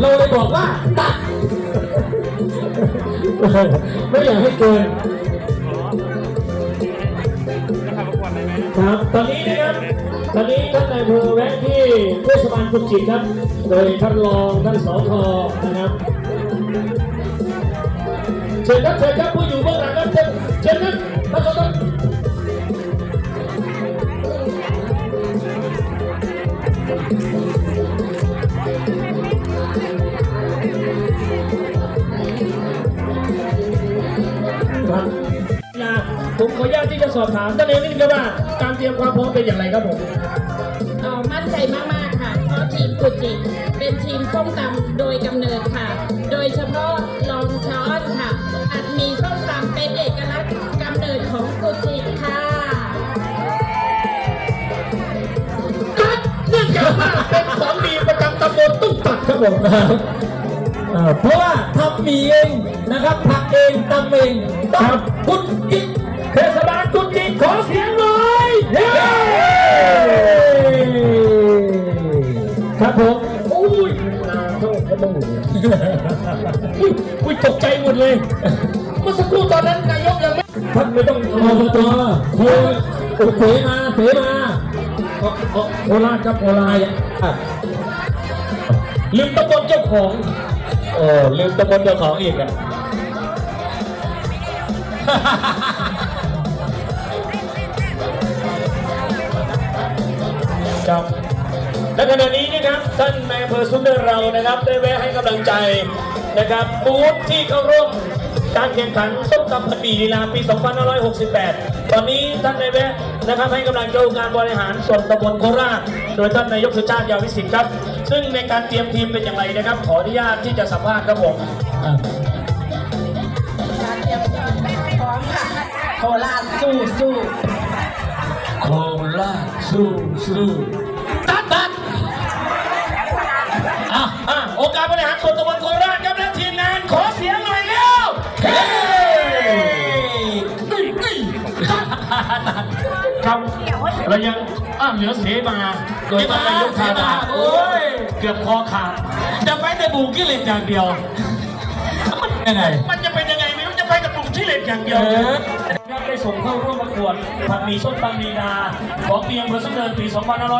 เราเลยบอกว่าตัดไม่อยากให้เกินครับตอนนี้นะครับตอนนี้ท่านนายอำเภอแวะที่เทศบาลกุจิตครับ โดยท่านรองท่านสอทอนะครับเชิญครับเชิญครับผู้อยู่เบื้องหลังครับเชิญเชิญครับ ขออนุญาตที่จะสอบถามท่านเองนิดนึงครับว่าการเตรียมความพร้อมเป็นอย่างไรครับผมเอ่อมั่นใจมากๆค่ะ เพราะทีมกุจิเป็นทีมส้มตำโดยกำเนิดค่ะ โดยเฉพาะลองช้อนค่ะอาจมีส้มตำเป็นเอกลักษณ์กำเนิดของกุจิค่ะตัดเนื่องจากว่าเป็นของดีประจำตำบลตุ้งตัดครับผมเอ่อเพราะว่าทำมีเองนะครับผักเองตำเองครับคุณจิต เทศบาลคุณจิตขอเสียงหน่อยเย้ครับผมอุ้ยนาเท่ากระดูกอุ้ยอุ้ยตกใจหมดเลย เมื่อสักครู่ตอนนั้นนายกยังไม่ท่านไม่ต้องอบตโคโอเสมาเสมาโอโอโคราชครับโคราชอะลืมตำบลเจ้าของโอ้ลืมตำบลเจ้าของอีกอะ ครับและขณะนี้นะครับท่านนายอำเภอสุนเดอเรานะครับ ได้แวะให้กำลังใจนะครับบูธที่เข้าร่วมการแข่งขันส้มตำผัดหมี่ลีลาปี 2568 ตอนนี้ท่านได้แวะนะครับให้กำลังใจองค์การบริหารส่วนตำบลโคราช โดยท่านนายกสุชาติยาวิสิทธิ์ครับ ซึ่งในการเตรียมทีมเป็นอย่างไรนะครับ ขออนุญาตที่จะสัมภาษณ์ครับผมอะการเตรียมทีมพร้อมค่ะโคราชสู้สู้โคราชสู้สู้ ตัดอะอะองค์การบริหารส่วนตำบลโคราชครับและทีมงานขอเสียงหน่อยเร็วเฮ้นี่นี่ครับเรายังอะเหลือเสมาโดยท่านนายกธาดาโอ้ยเกือบคอขาดจะไปแต่บูกิเลสอย่างเดียวมันยังไงมันจะเป็นยังไงไม่รู้จะไปแต่บูกิเลสอย่างเดียว ส่งเข้าร่วมประกวดผัดหมี่ส้มตำลีลาของเปียงเบอร์สุนเนินปี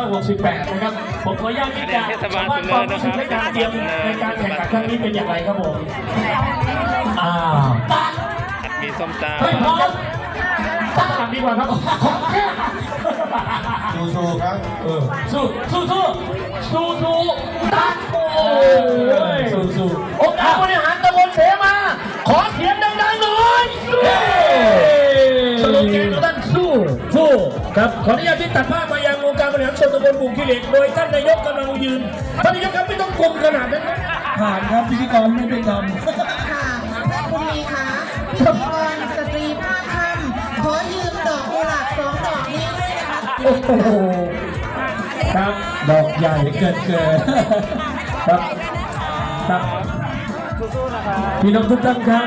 2568 นะครับ ผมขออนุญาตที่จะเทศบาลสัมภาษณ์ความรู้สึกในการเตรียมในการแข่งขันครั้งนี้เป็นอย่างไรครับผมอ้าวตัดมีส้มตเฮ้ยพร้อมตัดตามดีกว่าครับสู้ๆครับเออสู้สู้สู้สู้สู้ตัดโอ้ยสู้สู้องค์การบริหารตำบลเสมา ขอเสียงดังๆหน่อย ครับขออนุญาตที่ตัดภาพมายังองค์การบริหารส่วนตำบลบุ่งขี้เหล็กโดยท่านนายกกำลังยืนท่านนายกครับไม่ต้องกลมขนาดนั้นนะผ่านครับพิธีกรไม่เป็นธรรมค่ะคุณมีคะพิธีกรสตรีภาคค่ำขอยืมดอกกุหลาบสองดอกนี้ด้วยนะคะโอ้โหครับดอกใหญ่เกินเกินครับครับพี่น้องทุกท่านครับ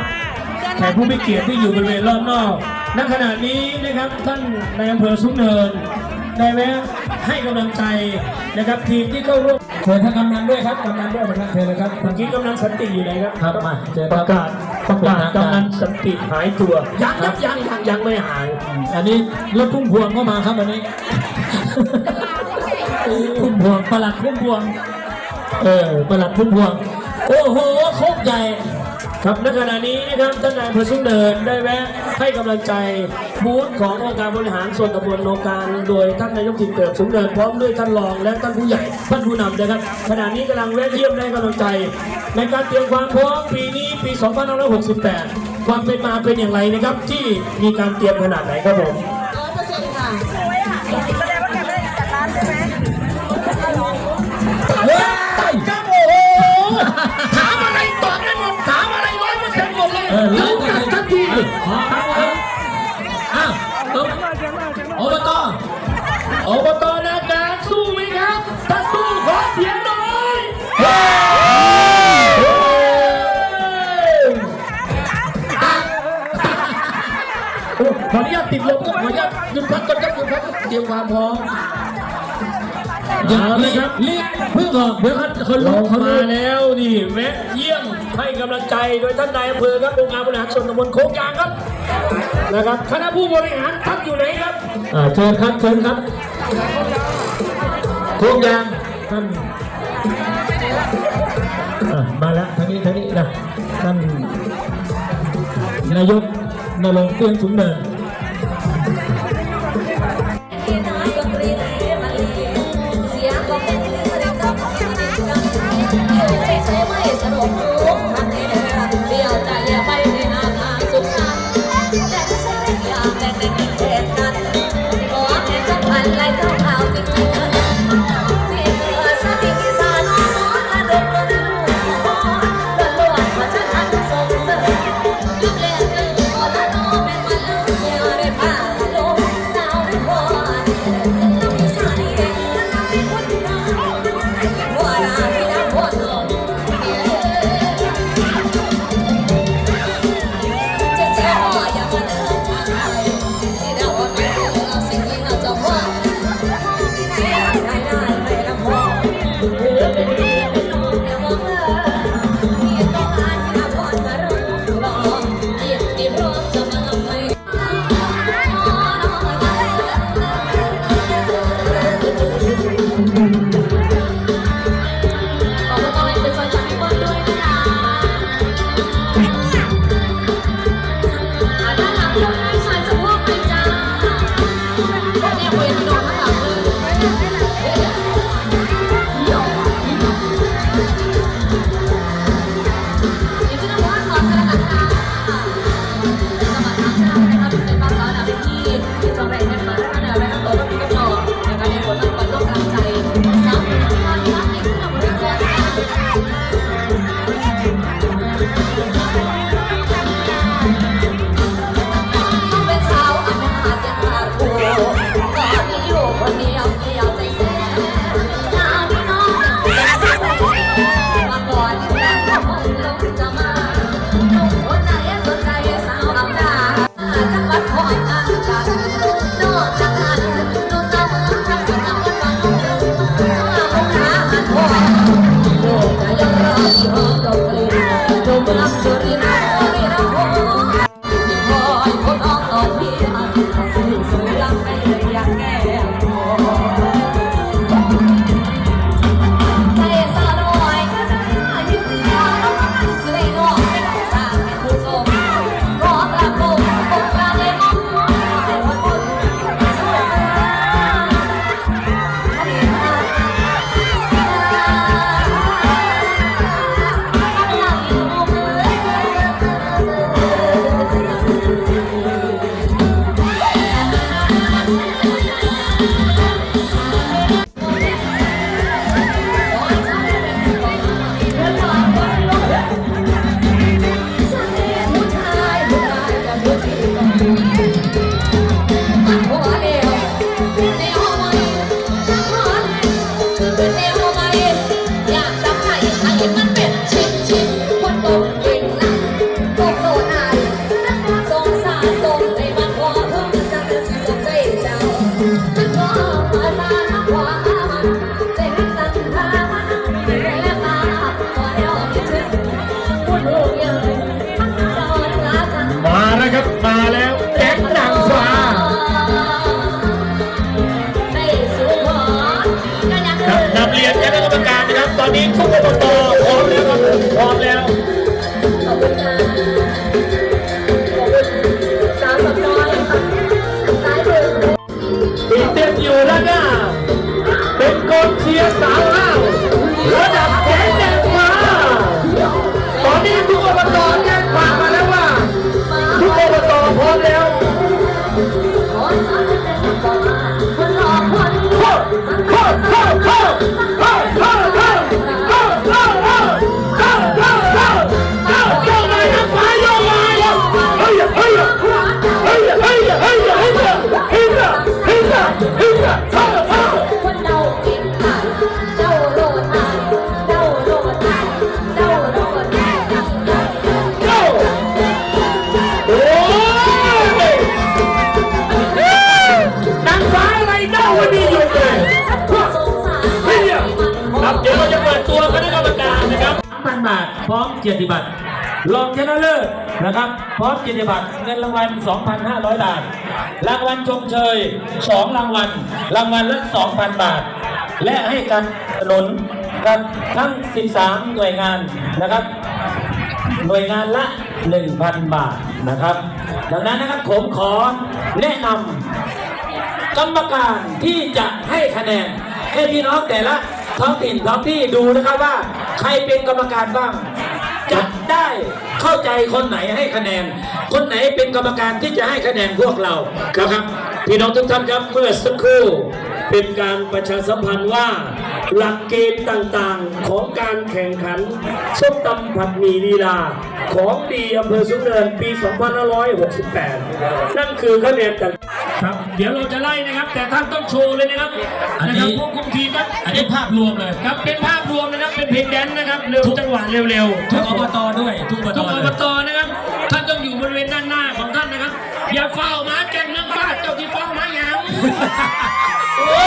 แขกผู้มีเกียรติที่อยู่บริเวณรอบนอก ณขณะนี้นะครับท่านในอำเภอสุนเนินได้แวะให้กำลังใจนะครับทีมที่เข้าร่วมเชิญท่านกำนันด้วยครับกำนันด้วยนะครับเชิญเลยครับเมื่อกี้กำนันสันติอยู่ไหนครับครับมาเชิญประกาศประกาศกำนันสันติหายตัวยังยังยังยังยังไม่หายอันนี้รถพุ่มพวงเข้ามาครับวันนี้ พุ่มพวงประหลัดพุ่มพวง เออประหลัดพุ่มพวง โอ้โหโคกใหญ่ ครับณขณะนี้นะครับท่านนายอำเภอสุนเดินได้แวะให้กำลังใจบูธขององค์การบริหารส่วนตำบลโนการโดยท่านนายกถิ่นเกิดสุนเดินพร้อมด้วยท่านรองและท่านผู้ใหญ่ท่านผู้นำนะครับขณะนี้กำลังแวะเยี่ยมและให้กำลังใจ ในการเตรียมความพร้อมปีนี้ปี 2568 ความเป็นมาเป็นอย่างไรนะครับ ที่มีการเตรียมขนาดไหนครับผมร้อยเปอร์เซ็นต์ค่ะ เออแล้วแต่ทันทีขอครับอ้าวอบตอบตนาการสู้ไหมครับ ถ้าสู้ขอเสียงหน่อยขออนุญาตติดลมขออนุญาตหยุดพักก่อนครับหยุดพักเตรียมความพร้อมอย่าเลยครับรีบเพิ่งออกเดี๋ยวคนเขาลงมาแล้วนี่แวะเยี่ยม ให้กำลังใจโดยท่านนายอำเภอครับองค์การบริหารส่วนตำบลโคกยางครับนะครับคณะผู้บริหารท่านอยู่ไหนครับเชิญครับเชิญครับโคกยางท่านมาแล้วทางนี้ทางนี้นะท่านนายกนรงเตียงสุนเนิน Sorry, พร้อมเกียรติบัตรรองชนะเลิศนะครับพร้อมเกียรติบัตรเงินรางวัล 2,500 บาท รางวัลชมเชย 2 รางวัล รางวัลละ 2,000 บาท และให้การสนุนกันทั้ง 13 หน่วยงานนะครับ หน่วยงานละ 1,000 บาทนะครับ ดังนั้นนะครับผมขอแนะนำกรรมการที่จะให้คะแนนให้พี่น้องแต่ละท้องถิ่นท้องที่ดูนะครับว่า ใครเป็นกรรมการบ้าง จะได้เข้าใจคนไหนให้คะแนน คนไหนเป็นกรรมการที่จะให้คะแนนพวกเราครับพี่น้องทุกท่านครับเมื่อสักครู่เป็นการประชาสัมพันธ์ว่า หลักเกณฑ์ต่างๆของการแข่งขันส้มตำผัดหมี่ลีลา ของดีอำเภอสุนเนินปี 2568 นั่นคือคะแนนต่าง เดี๋ยวเราจะไล่นะครับ แต่ท่านต้องโชว์เลยนะครับอันนี้ะครับพวกคุมทีมครับอันนี้ภาพรวมเลยครับเป็นภาพรวมนะครับเป็นเพลงแดนซ์นะครับเร็วจังหวะเร็วๆ ทุกอบตด้วย ทุกอบตทุกอเลยบตนะครับ ท่านต้องอยู่บริเวณด้านหน้าของท่านนะครับ อย่าเฝ้ามาแกงเรื่องฟาดเจ้าที่เฝ้ามาอย่างโอ้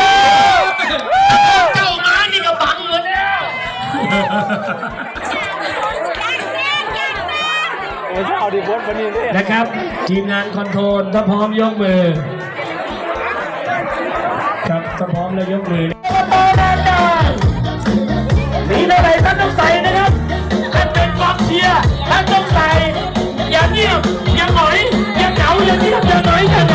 เจ้ามานี่ก็บังหมดแล้วนะครับ ทีมงานคอนโทรลถ้าพร้อมยกมือ ครับถ้าพร้อมแล้วยกมือมีอะไรท่านต้องใส่นะครับท่านเป็นกองเชียร์ท่านต้องใส่ อย่าเงียบ อย่าหงอย อย่าเหงาอย่าเงียบอย่าหงอยอย่า